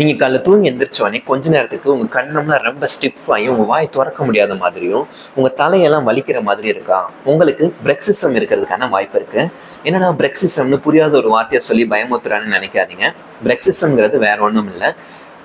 நீங்க காலைல தூங்கி எந்திரிச்சோடனே கொஞ்ச நேரத்துக்கு உங்க கண்ணம்லாம் ரொம்ப ஸ்டிஃப் ஆகி உங்க வாய் திறக்க முடியாத மாதிரியும் உங்க தலையெல்லாம் வலிக்கிற மாதிரி இருக்கா? உங்களுக்கு பிரெக்சிசம் இருக்கிறதுக்கான வாய்ப்பு இருக்கு. என்னன்னா பிரெக்சிசம்னு புரியாத ஒரு வார்த்தையை சொல்லி பயமுத்துறான்னு நினைக்காதீங்க. பிரெக்சிசம்ங்கிறது வேற ஒன்றும் இல்லை.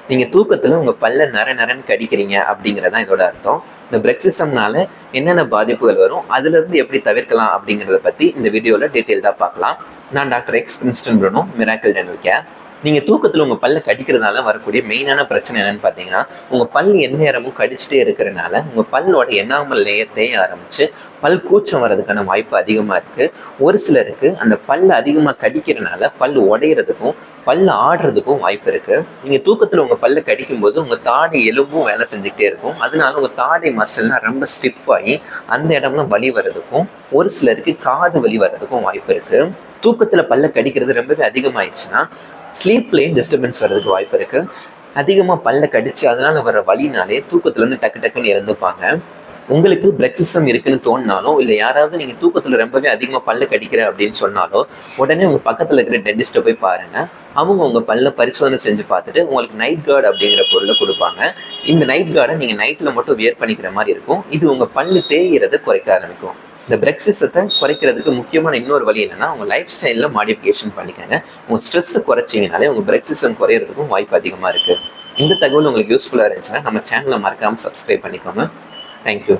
நீங்க தூக்கத்துல உங்க பல்ல நர நரன்னு கடிக்கிறீங்க அப்படிங்கறதான் இதோட அர்த்தம். இந்த பிரெக்சிசம்னால என்னென்ன பாதிப்புகள் வரும் அதுல இருந்து எப்படி தவிர்க்கலாம் அப்படிங்கறத பத்தி இந்த வீடியோல டீட்டெயில்டாக பார்க்கலாம். நான் doctor X Princeton Bruno miracle dental care நீங்க தூக்கத்துல உங்க பல்ல கடிக்கிறதுனால வரக்கூடிய மெயினான பிரச்சனை என்னன்னு பாத்தீங்கன்னா உங்க பல் எந்நேரமும் கடிச்சிட்டே இருக்கிறனால உங்க பல்லோட எண்ணாமல் லேயர் தேய ஆரம்பிச்சு பல் கூச்சம் வர்றதுக்கான வாய்ப்பு அதிகமா இருக்கு. ஒரு சிலருக்கு அந்த பல் அதிகமா கடிக்கிறனால பல் உடையிறதுக்கும் பல் ஆடுறதுக்கும் வாய்ப்பு இருக்கு. நீங்க தூக்கத்துல உங்க பல்ல கடிக்கும் போது உங்க தாடை எலும்பும் வேலை செஞ்சுக்கிட்டே இருக்கும். அதனால உங்க தாடை மசில்லாம் ரொம்ப ஸ்டிஃப் ஆகி அந்த இடம்லாம் வலி வர்றதுக்கும் ஒரு சிலருக்கு காது வலி வர்றதுக்கும் வாய்ப்பு இருக்கு. தூக்கத்துல பல்ல கடிக்கிறது ரொம்பவே அதிகமாயிடுச்சுன்னா ஸ்லீப்லேயும் டிஸ்டர்பன்ஸ் வர்றதுக்கு வாய்ப்பு இருக்கு. அதிகமாக பல்ல கடிச்சு அதனால வர வழினாலே தூக்கத்துல இருந்து டக்கு டக்குன்னு இறந்துப்பாங்க. உங்களுக்கு பிரெக்சிசம் இருக்குன்னு தோணினாலும் இல்லை யாராவது நீங்கள் தூக்கத்தில் ரொம்பவே அதிகமாக பல்ல கடிக்கிற அப்படின்னு சொன்னாலோ உடனே உங்கள் பக்கத்தில் இருக்கிற டென்டிஸ்ட்டை போய் பாருங்க. அவங்க உங்கள் பல்ல பரிசோதனை செஞ்சு பார்த்துட்டு உங்களுக்கு நைட் கார்டு அப்படிங்கிற பொருளை கொடுப்பாங்க. இந்த நைட் கார்டை நீங்கள் நைட்டில் மட்டும் வியர் பண்ணிக்கிற மாதிரி இருக்கும். இது உங்கள் பல்லு தேய்கிறத குறைக்க ஆரம்பிக்கும். இந்த பிரெக்சிசத்தை குறைக்கிறதுக்கு முக்கியமான இன்னொரு வழி என்னன்னா உங்க லைஃப் ஸ்டைலில் மாடிஃபிகேஷன் பண்ணிக்கோங்க. உங்க ஸ்ட்ரெஸ் குறைச்சிங்கனாலே உங்க பிரெக்சிசம் குறையிறதுக்கும் வாய்ப்பு அதிகமாக இருக்கு. இந்த தகவல் உங்களுக்கு யூஸ்ஃபுல்லாக இருந்துச்சுன்னா நம்ம சேனலை மறக்காமல் சப்ஸ்கிரைப் பண்ணிக்கோங்க. தேங்க்யூ